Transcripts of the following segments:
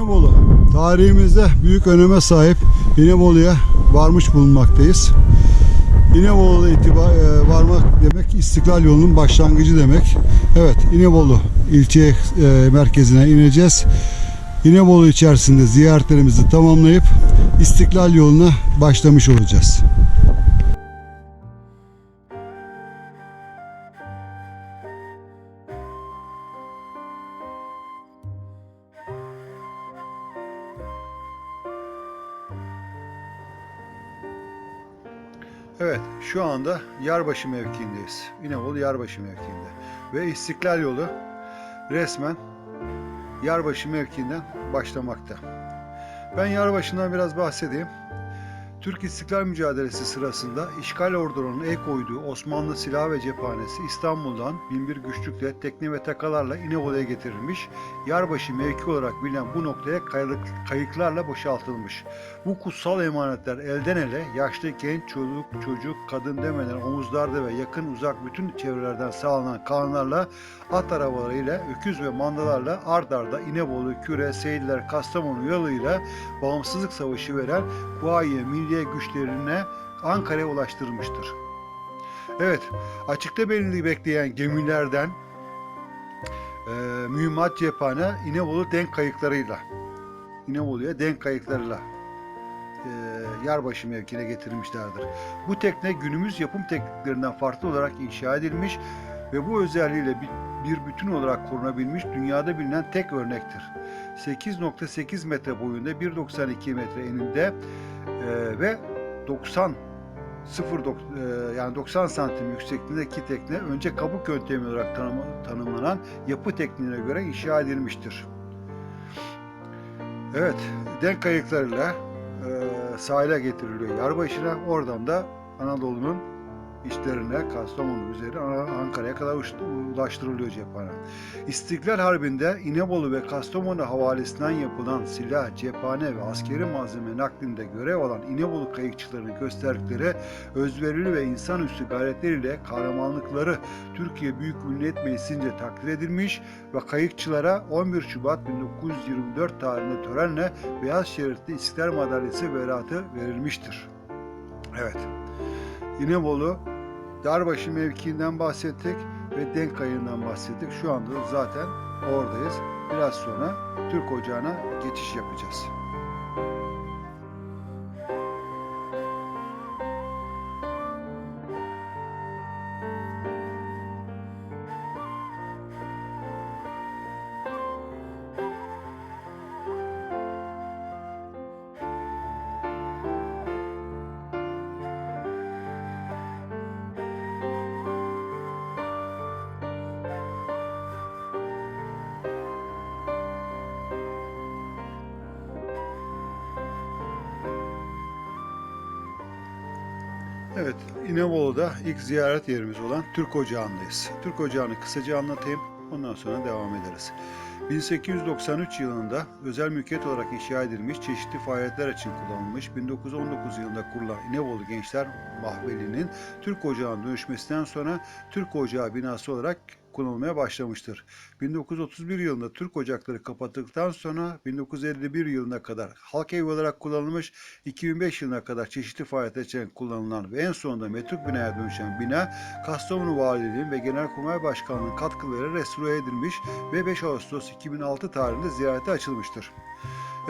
İnebolu tarihimizde büyük öneme sahip İnebolu'ya varmış bulunmaktayız. İnebolu'da itibar, e, varmak demek İstiklal yolunun başlangıcı demek. Evet İnebolu ilçe e, merkezine ineceğiz. İnebolu içerisinde ziyaretlerimizi tamamlayıp İstiklal yoluna başlamış olacağız. Evet, şu anda Yarbaşı mevkiindeyiz. İnebolu Yarbaşı mevkiinde. Ve İstiklal yolu resmen Yarbaşı mevkiinden başlamakta. Ben Yarbaşı'ndan biraz bahsedeyim. Türk İstiklal Mücadelesi sırasında işgal ordularının el koyduğu Osmanlı silah ve cephanesi İstanbul'dan binbir güçlükle tekne ve takalarla İnebolu'ya getirilmiş. Yarbaşı mevki olarak bilinen bu noktaya kayık- kayıklarla boşaltılmış. Bu kutsal emanetler elden ele yaşlı, genç, çocuk, çocuk, kadın demeden omuzlarda ve yakın uzak bütün çevrelerden sağlanan kanlarla at arabalarıyla, öküz ve mandalarla ard arda İnebolu, Küre, Seyitler, Kastamonu yoluyla bağımsızlık savaşı veren Kuvayi Milliye güçlerine Ankara'ya ulaştırılmıştır. Evet, açıkta belirli bekleyen gemilerden e, mühimmat cephane İnebolu denk kayıklarıyla İnebolu'ya denk kayıklarıyla e, Yarbaşı mevkine getirilmişlerdir. Bu tekne günümüz yapım tekniklerinden farklı olarak inşa edilmiş ve bu özelliğiyle bir, bir bütün olarak korunabilmiş dünyada bilinen tek örnektir. 8.8 metre boyunda 1.92 metre eninde e, ve 90 0 dok- e, yani 90 santim yüksekliğindeki tekne önce kabuk yöntemi olarak tanım- tanımlanan yapı tekniğine göre inşa edilmiştir. Evet, denk kayıklarıyla e, sahile getiriliyor Yarbaşı'na. Oradan da Anadolu'nun işlerine, Kastamonu üzeri Ankara'ya kadar ulaştırılıyor cephane. İstiklal Harbi'nde İnebolu ve Kastamonu havalesinden yapılan silah, cephane ve askeri malzeme naklinde görev alan İnebolu kayıkçılarının gösterdikleri özverili ve insanüstü gayretleriyle kahramanlıkları Türkiye Büyük Millet Meclisi'nce takdir edilmiş ve kayıkçılara 11 Şubat 1924 tarihinde törenle Beyaz Şeritli İstiklal Madalyası velatı verilmiştir. Evet. İnebolu Darbaşı mevkiinden bahsettik ve Denk Kayığı'ndan bahsettik. Şu anda zaten oradayız. Biraz sonra Türk Ocağı'na geçiş yapacağız. Evet, İnebolu'da ilk ziyaret yerimiz olan Türk Ocağı'ndayız. Türk Ocağı'nı kısaca anlatayım, ondan sonra devam ederiz. 1893 yılında özel mülkiyet olarak inşa edilmiş, çeşitli faaliyetler için kullanılmış, 1919 yılında kurulan İnebolu Gençler Mahveli'nin Türk Ocağı'na dönüşmesinden sonra Türk Ocağı binası olarak kullanılmaya başlamıştır. 1931 yılında Türk ocakları kapatıldıktan sonra 1951 yılına kadar halk evi olarak kullanılmış, 2005 yılına kadar çeşitli faaliyetler için kullanılan ve en sonunda metruk binaya dönüşen bina Kastamonu Valiliği'nin ve Genelkurmay Başkanlığı'nın katkıları restore edilmiş ve 5 Ağustos 2006 tarihinde ziyarete açılmıştır.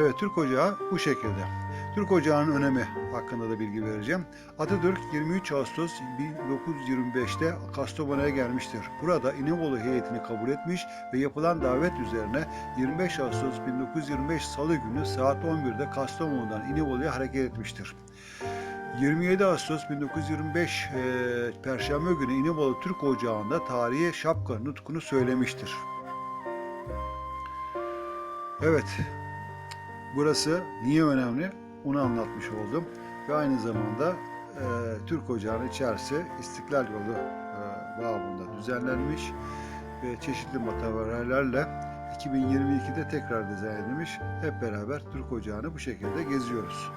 Evet Türk Ocağı bu şekilde. Türk Ocağı'nın önemi hakkında da bilgi vereceğim. Atatürk 23 Ağustos 1925'te Kastamonu'ya gelmiştir. Burada İnebolu heyetini kabul etmiş ve yapılan davet üzerine 25 Ağustos 1925 Salı günü saat 11'de Kastamonu'dan İnebolu'ya hareket etmiştir. 27 Ağustos 1925 eee, Perşembe günü İnebolu Türk Ocağı'nda tarihi şapka nutkunu söylemiştir. Evet, burası niye önemli? Onu anlatmış oldum. Ve aynı zamanda e, Türk Ocağı'nın içerisi İstiklal Yolu e, babında düzenlenmiş ve çeşitli materyallerle 2022'de tekrar dizayn edilmiş. Hep beraber Türk Ocağı'nı bu şekilde geziyoruz.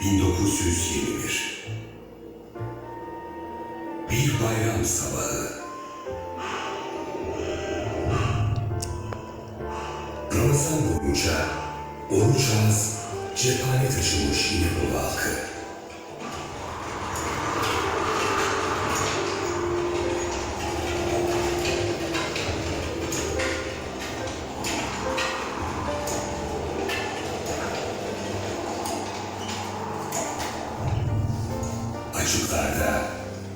1921 Bir bayram sabahı Ramazan boyunca oruç ağız cephane taşımış İnebolu halkı. Açıklarda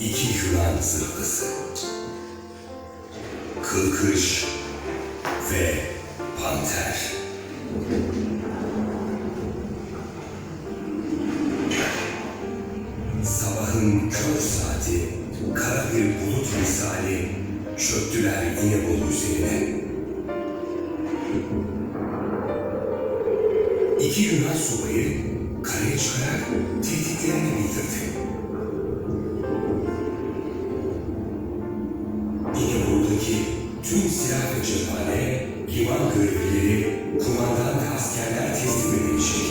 iki Yunan zırhlısı. Kılkış ve Panter. Sabahın kör saati, kara bir bulut misali çöktüler İnebolu üzerine. İki Yunan subayı karaya çıkarak tehditlerini bildirdi. Cephane, liman görevlileri, kumandan ve askerler teslim edilecek.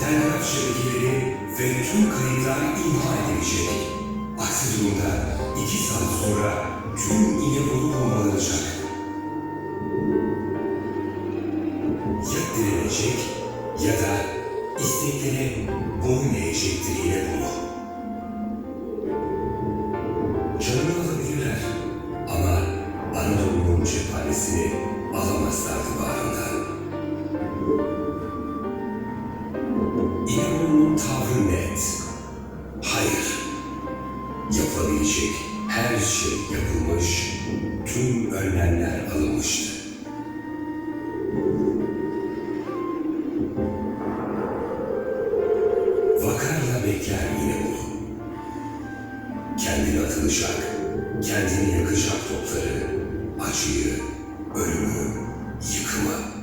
Telgraf şebekeleri ve tüm kayıtlar imha edilecek. Aksi durumda iki saat sonra tüm İnebolu bombalanacak. Ya direnecek ya da isteklere boyun eğecektir İnebolu. Cephanesini alamazlardı bağrından. İnebolu'nun tavrı net. Hayır. Yapılabilecek her şey yapılmış, tüm önlemler alınmıştı. Vakarla bekler İnebolu. Kendini atılacak, kendini yakacak topları, acıyı, ölümü, yıkımı.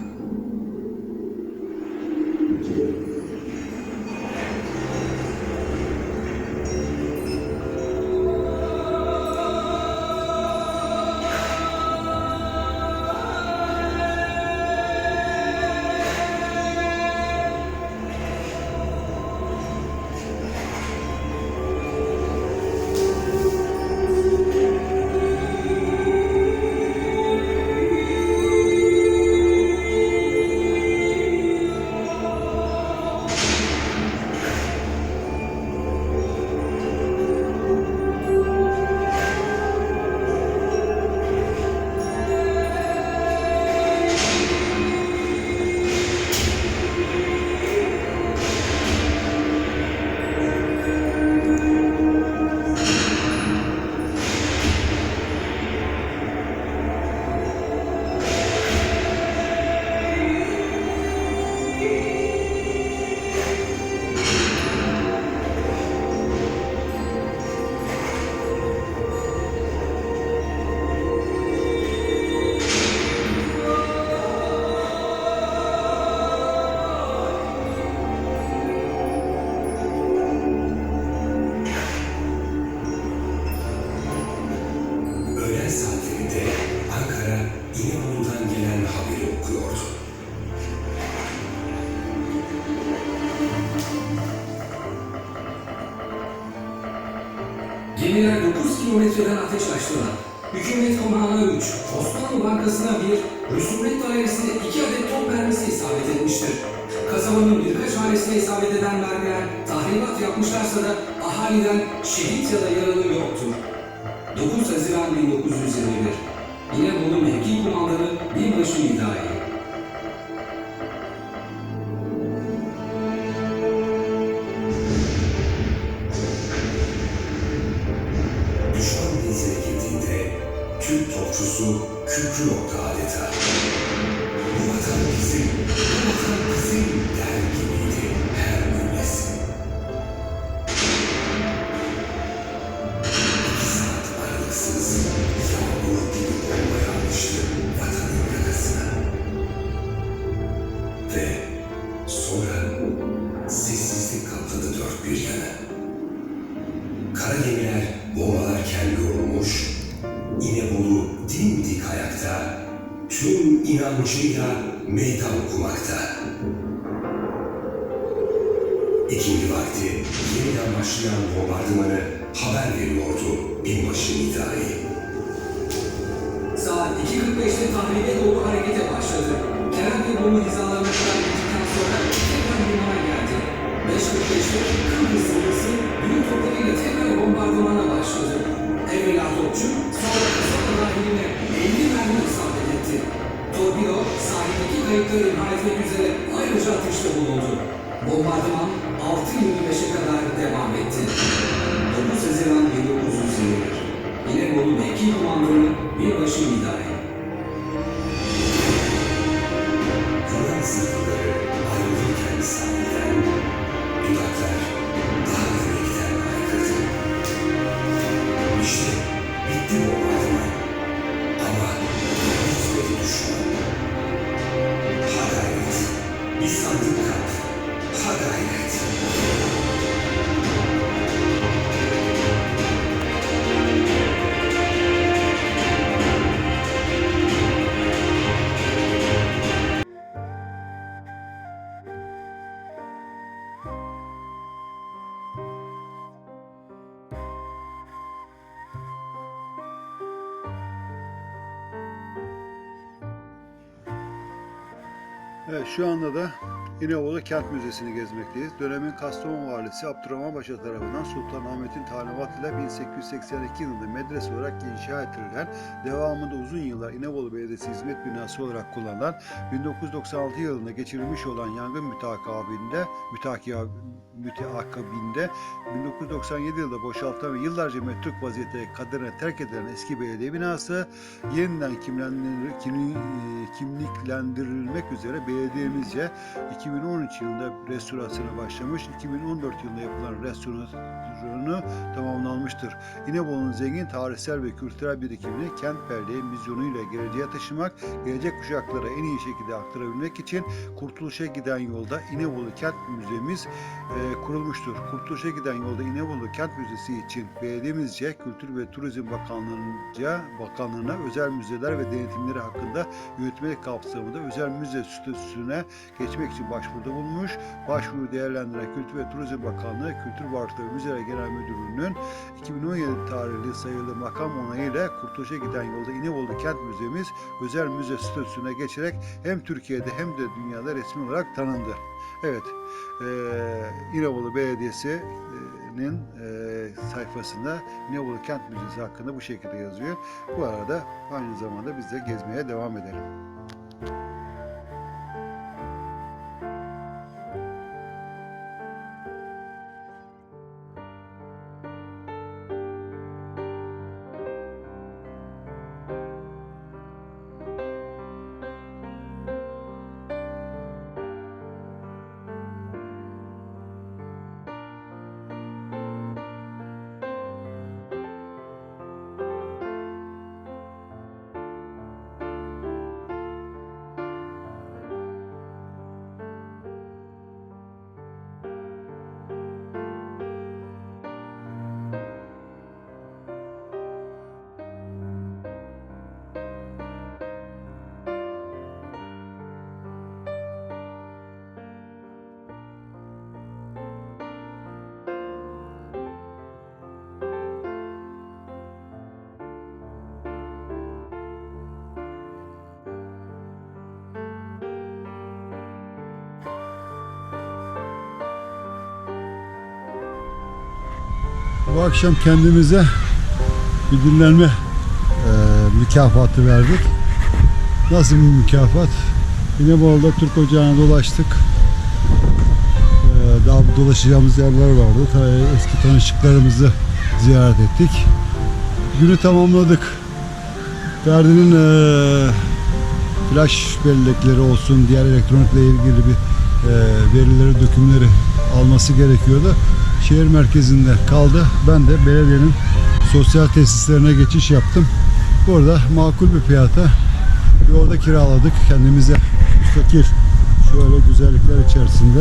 Yapmışlarsa da ahaliden şehit ya da yaralı yoktur. 9 Haziran 1921 İnebolu Mevki Kumandanı Binbaşı İdai İkindi vakti yeniden başlayan bombardımanı haber veriyordu binbaşı Nidai. Saat 2.45'te tahliye doğru harekete başladı. Kerem ve bomba hizalarına kadar gittikten sonra tekrar limana geldi. 5.45'te Kıbrıs sırası büyük toplarıyla tekrar bombardımana başladı. Evvela topçu, sonra kasaba dahiline 50 mermi isabet etti. Torpido sahildeki kayıkları imha etmek üzere ayrıca atışta bulundu. Bombardıman 6.25'e kadar devam etti. Evet şu anda da İnebolu Kent Müzesi'ni gezmekteyiz. Dönemin Kastamonu Valisi Abdurrahman Paşa tarafından Sultanahmet'in talimatıyla 1882 yılında medrese olarak inşa ettirilen, devamında uzun yıllar İnebolu Belediyesi hizmet binası olarak kullanılan, 1996 yılında geçirilmiş olan yangın mütakabinde, mütakia, müteakabinde 1997 yılında boşaltılan ve yıllarca metruk vaziyette kaderine terk edilen eski belediye binası yeniden e, kimliklendirilmek üzere belediyemizce 2013 yılında restorasyona başlamış, 2014 yılında yapılan restorasyonu tamamlanmıştır. İnebolu'nun zengin tarihsel ve kültürel birikimini kentperliği misyonuyla geleceğe taşımak, gelecek kuşaklara en iyi şekilde aktarabilmek için Kurtuluş'a giden yolda İnebolu Kent Müzemiz e, kurulmuştur. Kurtuluş'a giden yolda İnebolu Kent Müzesi için belediyemizce Kültür ve Turizm Bakanlığı'nca Bakanlığı'na özel müzeler ve denetimleri hakkında yönetmelik kapsamında özel müze statüsüne geçmek için başvuruda bulunmuş. Başvuru değerlendiren Kültür ve Turizm Bakanlığı Kültür Varlıkları Müzeler Genel Müdürlüğü'nün 2017 tarihli sayılı makam onayıyla Kurtuluş'a giden yolda İnebolu Kent Müzemiz özel müze statüsüne geçerek hem Türkiye'de hem de dünyada resmi olarak tanındı. Evet, eee İnebolu Belediyesi'nin eee, sayfasında İnebolu Kent Müzesi hakkında bu şekilde yazıyor. Bu arada aynı zamanda biz de gezmeye devam edelim. Bu akşam kendimize bir dinlenme e, mükafatı verdik. Nasıl bir mükafat? İnebolu'da Türk Ocağı'na dolaştık. E, daha dolaşacağımız yerler vardı. Eski tanışıklarımızı ziyaret ettik. Günü tamamladık. Ferdi'nin e, flash bellekleri olsun, diğer elektronikle ilgili bir e, verileri, dökümleri alması gerekiyordu. Şehir merkezinde kaldı. Ben de belediyenin sosyal tesislerine geçiş yaptım. Burada makul bir fiyata bir oda kiraladık kendimize. Müstakil şöyle güzellikler içerisinde.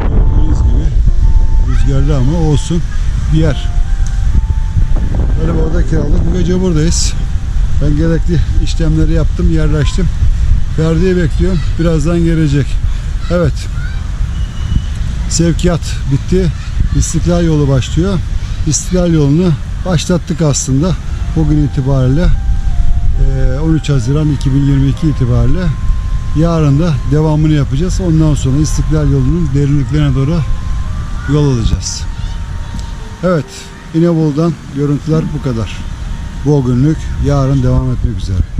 Gördüğünüz gibi rüzgarlı ama olsun bir yer. Böyle bir kiraladık. Bu gece buradayız. Ben gerekli işlemleri yaptım, yerleştim. Ferdi'yi bekliyorum. Birazdan gelecek. Evet. Sevkiyat bitti. İstiklal yolu başlıyor. İstiklal yolunu başlattık aslında. Bugün itibariyle e, 13 Haziran 2022 itibariyle yarın da devamını yapacağız. Ondan sonra İstiklal yolunun derinliklerine doğru yol alacağız. Evet, İnebolu'dan görüntüler bu kadar. Bugünlük yarın devam etmek üzere.